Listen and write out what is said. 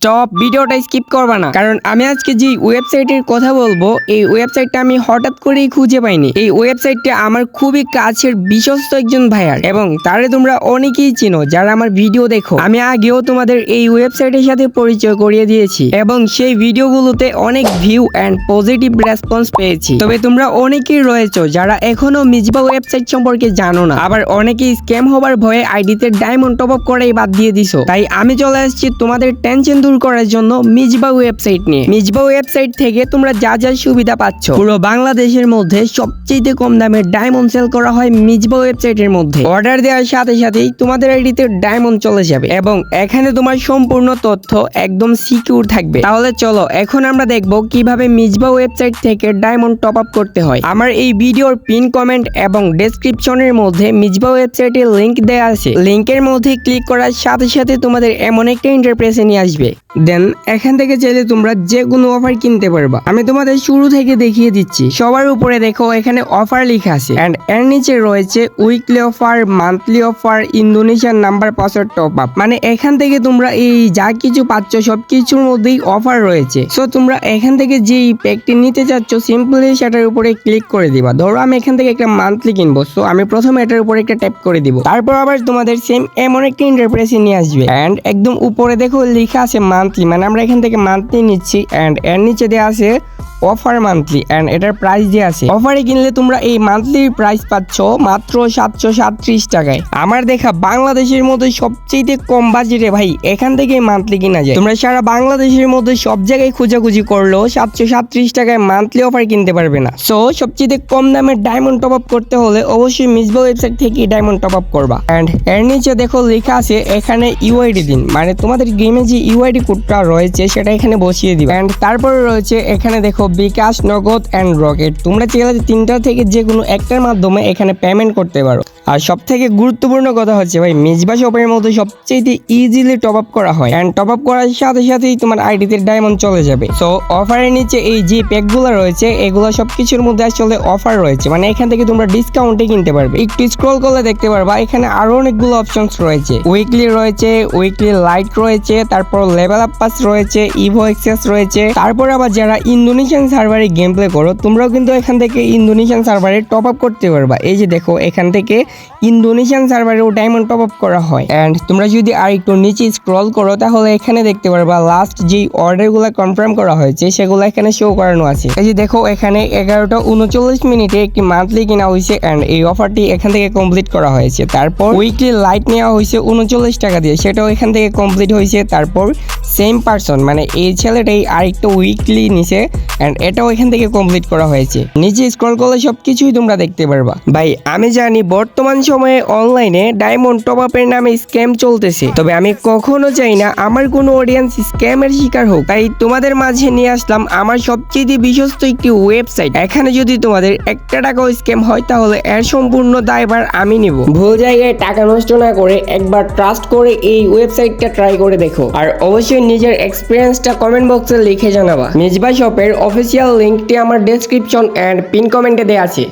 Stop ভিডিওটা skip করবা না। কারণ আমি আজকে যে ওয়েবসাইটের কথা বলব, এই ওয়েবসাইটটা আমি হঠাৎ করেই খুঁজে পাইনি। এই ওয়েবসাইটটা আমার খুবই কাছের বিশ্বস্ত একজন ভাইয়ার এবং তারে তোমরা অনেকেই চিনো যারা আমার ভিডিও দেখো। আমি আগেও তোমাদের এই ওয়েবসাইটের সাথে পরিচয় করিয়ে দিয়েছি এবং সেই ভিডিওগুলোতে অনেক ভিউ অ্যান্ড পজিটিভ রেসপন্স পেয়েছি। তবে তোমরা অনেকেই রয়েছো যারা এখনও মিজবা ওয়েবসাইট সম্পর্কে জানো না। আবার অনেকেই স্ক্যাম হবার ভয়ে আইডিতে ডায়মন্ড টপ আপ করাই বাদ দিয়ে দিছো। তাই আমি চলে আসছি তোমাদের টেনশন দূর করার জন্য মিজবা ওয়েবসাইট নিয়ে। মিজবা ওয়েবসাইট থেকে তোমরা যা যা সুবিধা পাচ্ছ। পুরো বাংলাদেশের মধ্যে সবচেয়ে কম দামে ডায়মন্ড সেল করা হয় মিজবা ওয়েবসাইটের মধ্যে। অর্ডার দেওয়ার সাথে সাথেই তোমাদের আইডিতে ডায়মন্ড চলে যাবে এবং এখানে তোমার সম্পূর্ণ তথ্য একদম সিকিউর থাকবে। তাহলে চলো, এখন আমরা দেখব কীভাবে মিজবা ওয়েবসাইট থেকে ডায়মন্ড টপ আপ করতে হয়। আমার এই ভিডিওর পিন কমেন্ট এবং ডেসক্রিপশনের মধ্যে মিজবা ওয়েবসাইটের লিংক দেওয়া আছে। লিংকের মধ্যে ক্লিক করার সাথে সাথে তোমাদের এমন একটা ইন্টারপ্রেসে নিয়ে আসবে। দেন এখান থেকে চাইলে তোমরা যে কোনো অফার কিনতে পারবা। আমি তোমাদের শুরু থেকে দেখিয়ে দিচ্ছি। সবার উপরে দেখো, এখানে অফার লেখা আছে। এন্ড এর নিচে রয়েছে weekly offer monthly offer Indonesian number password top up মানে এখান থেকে তোমরা এই যা কিছু পাচ্ছ সব কিছুর মধ্যেই অফার রয়েছে। সো তোমরা এখান থেকে যেই প্যাকটি নিতে চাচ্ছ সিম্পলি সেটার উপরে ক্লিক করে দিবা। ধরো, আমি এখান থেকে একটা মান্থলি কিনবো। সো আমি প্রথমে এটার উপরে একটা ট্যাপ করে দিব। তারপর আবার তোমাদের সেম এমন একটা ইন্টারপ্রেসে নিয়ে আসবে। এন্ড একদম উপরে দেখো লেখা আছে মান্থলি মানে আমরা এখান থেকে মান্থলি নিচ্ছি অ্যান্ড এর নিচে দেওয়া আছে অফার মান্থলি এন্ড এটার প্রাইস যে আছে, অফারে কিনলে তোমরা এই মান্থলি প্রাইস পাচ্ছ মাত্র সাতশো সাতত্রিশ টাকায়। আমার দেখা বাংলাদেশের মধ্যে সবচেয়ে কম বাজেটে ভাই, এখান থেকে মান্থলি কিনা যায়। তোমরা সারা বাংলাদেশের মধ্যে সব জায়গায় খোঁজাখুঁজি করলেও সাতশো সাতত্রিশ টাকায় মান্থলি অফার কিনতে পারবে না। সো সবচেয়ে কম দামে ডায়মন্ড টপ আপ করতে হলে অবশ্যই মিসবা ওয়েবসাইট থেকে ডায়মন্ড টপ আপ করবা। এন্ড এর নিচে দেখো লেখা আছে এখানে ইউআইডি দিন। মানে তোমাদের গেমে যে ইউআইডি কোডটা রয়েছে, সেটা এখানে বসিয়ে দিবে। অ্যান্ড তারপরে রয়েছে এখানে দেখো বিকাশ, নগদ অ্যান্ড রকেট তোমরা চাইলে তিনটা থেকে যে কোনো একটার মাধ্যমে এখানে পেমেন্ট করতে পারো। আর সব থেকে গুরুত্বপূর্ণ কথা হচ্ছে ভাই, মিজবা শপের মধ্যে সবচেয়ে ইজিলি টপ আপ করা হয়। অ্যান্ড টপ আপ করার সাথে সাথেই তোমার আইডিতে ডায়মন্ড চলে যাবে। সো অফারের নিচে এই যে প্যাকগুলো রয়েছে, এগুলো সব কিছুর মধ্যে আসলে অফার রয়েছে। মানে এখান থেকে তোমরা ডিসকাউন্টে কিনতে পারবে। একটু স্ক্রল করলে দেখতে পারবা, এখানে আরও অনেকগুলো অপশনস রয়েছে। উইকলি রয়েছে উইকলি লাইট রয়েছে, তারপর লেভেল আপ পাস রয়েছে ইভো এক্সেস রয়েছে। তারপর আবার যারা ইন্দোনেশিয়ান সার্ভারে গেম প্লে করো, তোমরাও কিন্তু এখান থেকে ইন্দোনেশিয়ান সার্ভারে টপ আপ করতে পারবা। এই যে দেখো, এখান থেকে ইন্দোনেশিয়ান সার্ভারেও ডায়মন্ড টপ আপ করা হয়। অ্যান্ড তোমরা যদি আর একটু নিচে স্ক্রল করো, তাহলে এখানে দেখতে পারবা লাস্ট যেই অর্ডারগুলো কনফার্ম করা হয়েছে, সেগুলো এখানে শো করানো আছে। এই যে দেখো, এখানে এগারোটা উনচল্লিশ মিনিটে একটি মান্থলি কিনা হয়েছে অ্যান্ড এই অফারটি এখান থেকে কমপ্লিট করা হয়েছে। তারপর উইকলি লাইট নেওয়া হয়েছে উনচল্লিশ টাকা দিয়ে, সেটাও এখান থেকে কমপ্লিট হয়েছে। তারপর সেম পার্সন মানে এই ছেলেটাই আরেকটা উইকলি নিছে অ্যান্ড এটাও এখান থেকে কমপ্লিট করা হয়েছে। নিচে স্ক্রল করলে সবকিছুই তোমরা দেখতে পারবা। ভাই, আমি জানি বর্তমান সময়ে অনলাইনে ডায়মন্ড টপ আপের নামে স্ক্যাম চলতেছে। তবে আমি কখনো চাই না আমার কোনো অডিয়েন্স স্ক্যামের শিকার হোক। তাই তোমাদের মাঝে নিয়ে আসলাম আমার সবচেয়ে বিশ্বস্ত একটি ওয়েবসাইট এখানে যদি তোমাদের একটা টাকাও স্ক্যাম হয়, তাহলে এর সম্পূর্ণ দায়ভার আমি নিব। ভুল জায়গায় টাকা নষ্ট না করে একবার ট্রাস্ট করে এই ওয়েবসাইটটা ট্রাই করে দেখো। আর নিজের এক্সপিরিয়েন্সটা কমেন্ট বক্সে লিখে জানাবা। মিজবা শপের অফিসিয়াল লিঙ্কটি আমার ডেসক্রিপশন অ্যান্ড পিন কমেন্টে দেওয়া আছে।